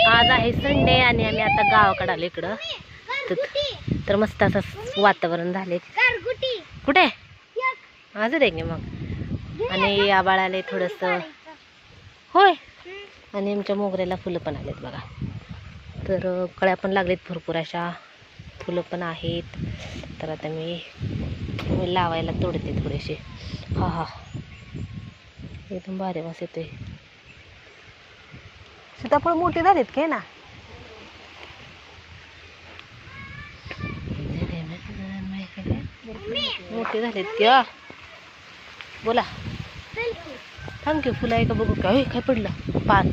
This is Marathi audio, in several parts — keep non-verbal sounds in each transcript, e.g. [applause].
आज आहे संडे आणि आम्ही आता गावाकडे आलो इकडं. तर- तर मस्त असं वातावरण झाले कुठे? आज दे मग? आणि आबाळ आले थोडंसं होय. आणि आमच्या मोगऱ्याला फुलं पण आलेत बघा. तर कळ्या पण लागलेत भरपूर अशा. फुलं पण आहेत. तर आता मी मी लावायला तोडते थोडेसे. हा हा. एकदम भारी वास येतोय. सीताफळ मोठे झालेत काय ना? मोठे झालेत की? बोला. थँक्यू फुलं आहे का बघू काय काय पडलं? पान.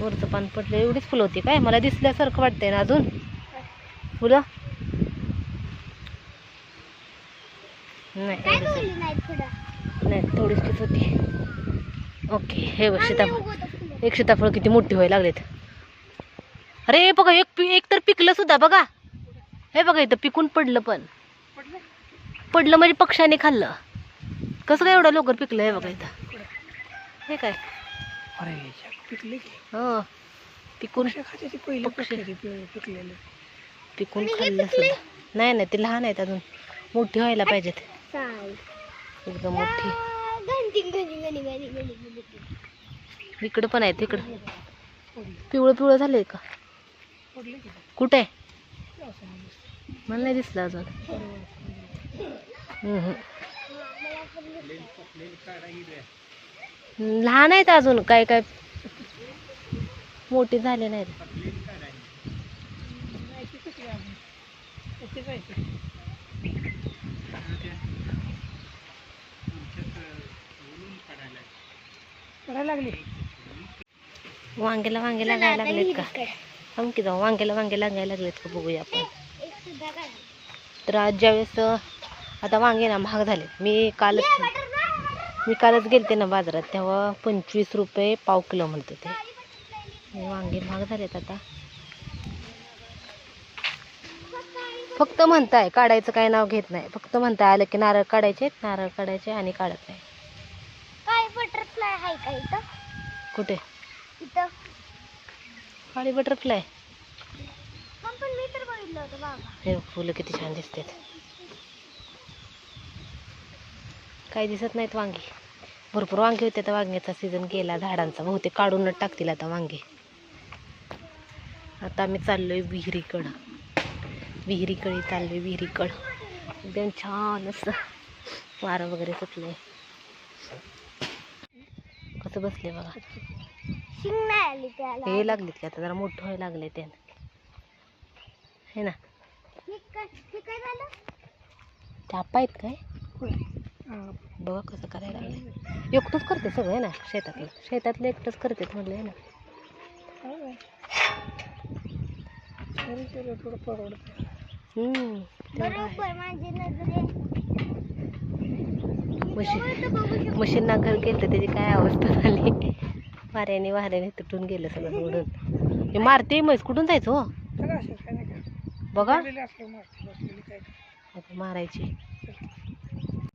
वरचं पान पडलं. एवढीच फुलं होती काय? मला दिसल्यासारखं वाटतंय ना अजून. फुलं? नाही थोडीशीच होती. ओके हे बघ सीताफळ. एक सीताफळ किती मोठी व्हायला लागलेत. अरे बघा एक पि एक तर पिकलं सुद्धा बघा. हे बघा इथं पिकून पडलं पण. पडलं म्हणजे पक्ष्याने खाल्लं. कसं काय एवढं लवकर पिकलं हे बघा इथं. हे काय? अरे पिकले की. हो. पिकून. पिकलेले. पिकून खाल्लं सुद्धा. नाही नाही ते लहान आहेत अजून. मोठी व्हायला पाहिजेत. एकदम मोठी. इकडं पण आहे तिकडं. पिवळं पिवळं झालंय का? कुठे? आहे कुठे मला नाही दिसलं अजून. लहान आहेत अजून काय काय? मोठी झाले नाहीत. लागली. वांग्याला वांगे लागायला लागलेत का? थांब की जाऊ वांग्याला वांगे लागायला लागलेत का बघूया आपण. तर आज ज्यावेळेस आता वांगे ना महाग झाले मी कालच मी कालच गेलते ना बाजारात तेव्हा पंचवीस रुपये पाव किलो म्हणत होते. वांगे महाग झालेत आता. फक्त म्हणताय काढायचं काय नाव घेत नाही. फक्त म्हणताय आलं की नारळ काढायचे नारळ काढायचे आणि काढत नाही. काय बटरफ्लाय आहे का इथं? कुठे? काळी बटरफ्लाय मग पण मी तर बघितलं होतं बाबा. हे फुलं किती छान दिसतात. काही दिसत नाहीत वांगी. भरपूर वांगे होते तर वांग्याचा सीझन गेला झाडांचा. बहुतेक काढूनच टाकतील आता वांगे. आता आम्ही चाललोय विहिरीकडं. विहिरीकडे चाललोय विहिरीकडं. एकदम छान असं वारं वगैरे सुटलंय. कसं बसले बघा. शिंग नाही आली त्याला. हे लागलेत की आता जरा मोठं व्हायला लागले ते हे ना. हे काय हे झालं? आहेत काय? बघा कसं करायला लागलं एकटंच करते सगळं आहे ना शेतातलं. शेतातलं एकटंच करते म्हटलं आहे ना. थोडं परवडत हम्म, तेवढं आहे. बरोबर माझी नजरे मशीन मशीनना घर गेलं तर त्याची काय अवस्था झाली? वाऱ्याने वाऱ्याने तुटून गेलं सगळं उडून हे मारते म्हैस कुठून जायचं हो? का? बघा. असलं मारायची.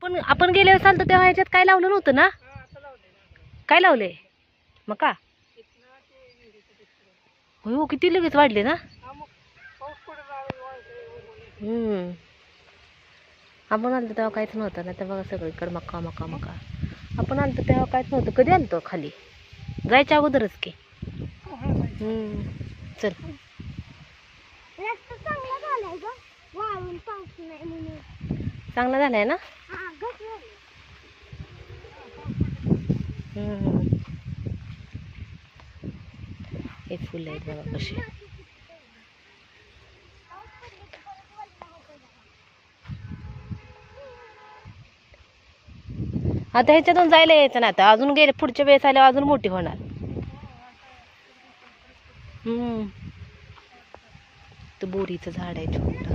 पण आपण गेल्यावर चालतं तेव्हा ह्याच्यात काय लावलं नव्हतं ना? काय लावले? मका होय हो किती लगेच वाढले ना? हम्म. आपण आलतो तेव्हा काहीच नव्हतं ना तर बघा सगळीकडे मका मका मका. आपण आलतो तेव्हा काहीच नव्हतं. कधी आलतो खाली? जायच्या अगोदरच की. चल. चांगला झालाय ना? हा. हे फुलं आहेत बघा कशी. आता ह्याच्यातून जायला यायचं ना आता. अजून गेले पुढच्या वेळेस आल्यावर अजून मोठी होणार. हम्म. तर बोरीचं झाड आहे छोटं.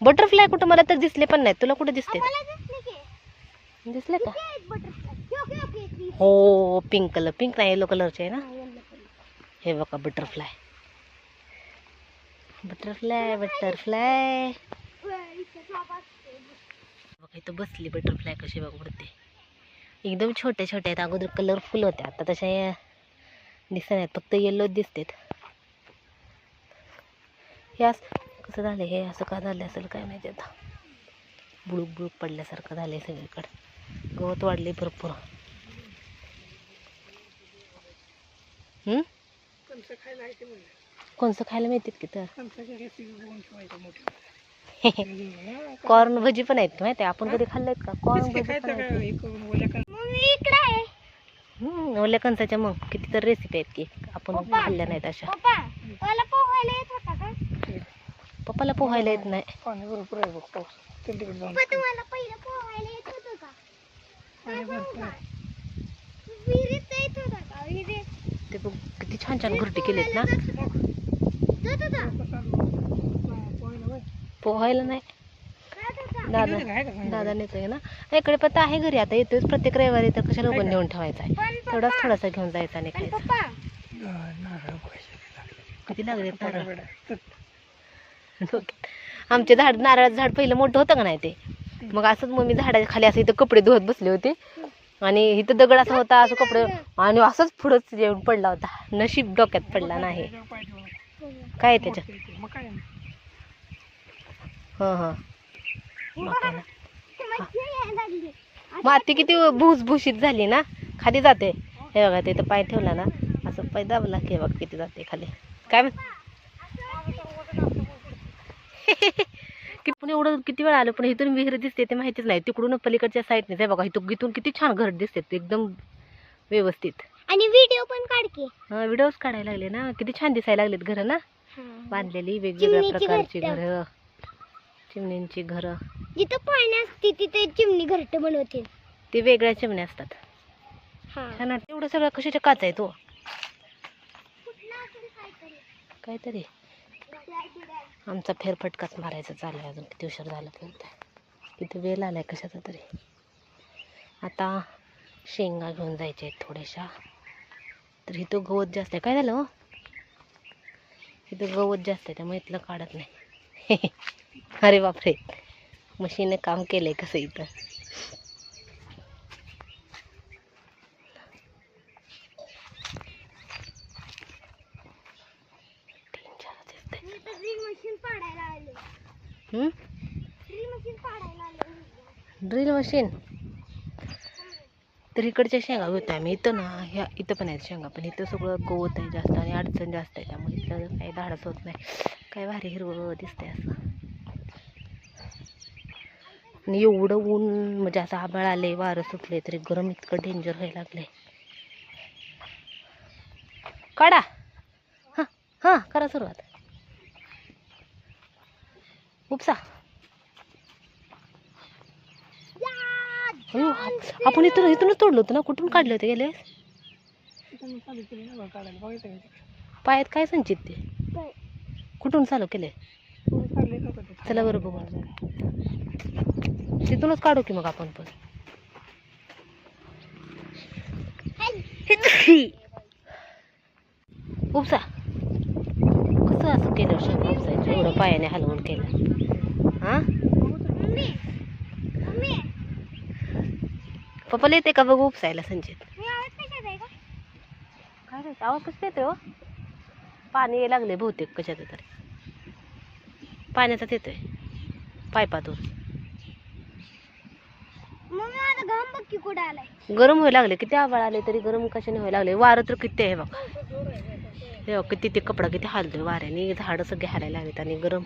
बटरफ्लाय कुठं? मला तर दिसले पण नाहीत. तुला कुठे दिसते? दिसले की. हो पिंक कलर पिंक नाही येलो कलरचे आहे ना? हे बघा बटरफ्लाय बटरफ्लाय बटरफ्लाय बघा इथं बसली बटरफ्लाय कशी बघ उडते. एकदम छोट्या छोट्या आहेत अगोदर कलरफुल होत्या आता तशा या दिसत नाहीत फक्त येल्लो दिसतात. हे असं कसं झालं हे असं का झालं असेल काय माहिती आता. बुळूक बुळूक पडल्यासारखं झालं सगळीकडे. गवत वाढले भरपूर. हम्म? कणसं खायला आहे ते म्हणलं. कोणचं खायला माहितीत की तर? [laughs] कॉर्न भजी पण आहेत माहिती आहे? आपण कधी खाल्लेत का? कॉर्न भजी पण खायचं आहेत. का करून ओल्या कणसाच्या मग किती तर रेसिपी आहेत की. आपण. खाल्ल्या नाहीत अशा. पप्पा मला पोहायला येत होता का? पप्पाला पोहायला येत नाही. पाणी भरपूर आहे बघ पाऊस. चल तिकडे जाऊन पप्पा तुम्हाला पहिलं पोहायला येत होतं का? पाणी भरपूर आहे. विहिरीत येत होता का? विहिरीत. ते बघ किती छान छान घरटी केलेत ना जात होता पोहायला बाय पोहायला नाही. दादा दादा नेतोय ना. इकडे पण आहे घरी. आता येतोय प्रत्येक रविवारी तर कशाला उभं नेऊन ठेवायचा आहे? तेवढाच पप्पा. थोडासा घेऊन जायचा आणि किती नारळ डोक्यात. आमचे झाड नारळाचं झाड पहिलं मोठं होतं का नाही ते? मग असंच मग मी झाडाच्या खाली असं इथं कपडे धुवत बसले होते. आणि इथं दगड असा होता असं कपडे. आणि असंच पुढंच येऊन पडला होता. नशीब डोक्यात पडला नाही. काय आहे? त्याच्यात? मग काय हां हां. माती किती भुसभुशीत झाली ना? खाली जाते. हे बघा तिथं पाय ठेवला ना. असं पाय दाबला की हे बघ किती जाते खाली. काय म्हण पण एवढं किती वेळ आलं पण इथून विहीर दिसते ते माहितीच नाही. तिकडून पलीकडच्या साईडने हे बघा इथून इथून किती छान घर दिसते एकदम व्यवस्थित. आणि व्हिडिओ पण काढ की. व्हिडिओज काढायला लागले ना. किती छान दिसायला लागलेत घरं ना. बांधलेली वेगवेगळ्या प्रकारची. घरं. चिमणींची घरं. जिथं पाणी असते तिथे चिमणी घरट बनवतील. ते वेगळ्या चिमण्या असतात. हा. छान वाटतं. एवढं सगळं कशाच्या काच आहे तो? काहीतरी. आमचा फेरफटकाच मारायचा चालू आहे अजून. किती उशीर झाला पर्यंत तिथे वेल आलाय कशाचा तरी. आता शेंगा घेऊन जायच्या आहेत थोड्याशा. तर इथं गवत जास्त आहे. काय झालं हो? इथं गवत जास्त आहे त्यामुळे इथलं काढत नाही. [laughs] अरे बापरे. मशीने काम केलंय कसं इथं? Drill machine? तर इकडच्या शेंगा होत्या आम्ही. इथं ना ह्या इथं पण आहेत शेंगा पण इथं सगळं गवत आहे जास्त आणि अडचण जास्त आहे. त्यामुळे इथं काही धाडस होत नाही. काय भारी हिरवं दिसतंय असं. आणि एवढं ऊन म्हणजे असं आभाळ आले वारं सुटले तरी गरम इतकं डेंजर व्हायला लागले काढा. हां हां करा सुरुवात. उपसा. आपण इथून इथूनच तोडलं होतं ना? कुठून काढलं होतं गेले? पायात काय संचित ते? कुठून चालू केले चला बरं बघू तिथूनच काढू की मग आपण पण. उपसा. कसं असं केलं शेंगा उपसायचं एवढं पायाने हलवून केलं. हां? मम्मी मम्मी पप्पाला येते का बघू उपसायला संचित मी आवाज कशात आहे का काय रे? आवाज कसं येतोय हो. पाणी लागले बहुतेक कशाचं तरी. पाण्याचाच येतोय. पायपातून. गरम व्हायला लागले किती आबाळ आले तरी गरम कशाने व्हायला लागले. वारं तर किती आहे बघा. हे बघ किती ते कपडा किती हालतोय वाऱ्याने. झाडं सगळे हालायला लागलेत आणि गरम.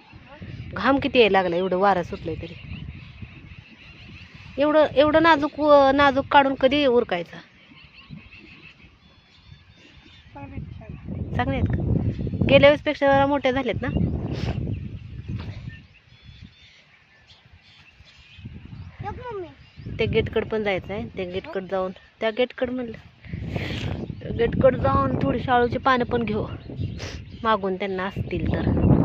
घाम किती यायला लागला एवढं वारं सुटलंय तरी. एवढं एवढं नाजूक नाजूक काढून कधी उरकायचं? चांगली आहेत का? गेल्या वेळेसपेक्षा जरा मोठ्या झालेत ना? ते गेटकड पण जायचं आहे त्या गेटकड जाऊन त्या गेटकडं म्हणलं. गेटकड जाऊन थोडी शाळूची पानं पण घेऊ. मागून त्यांना असतील तर.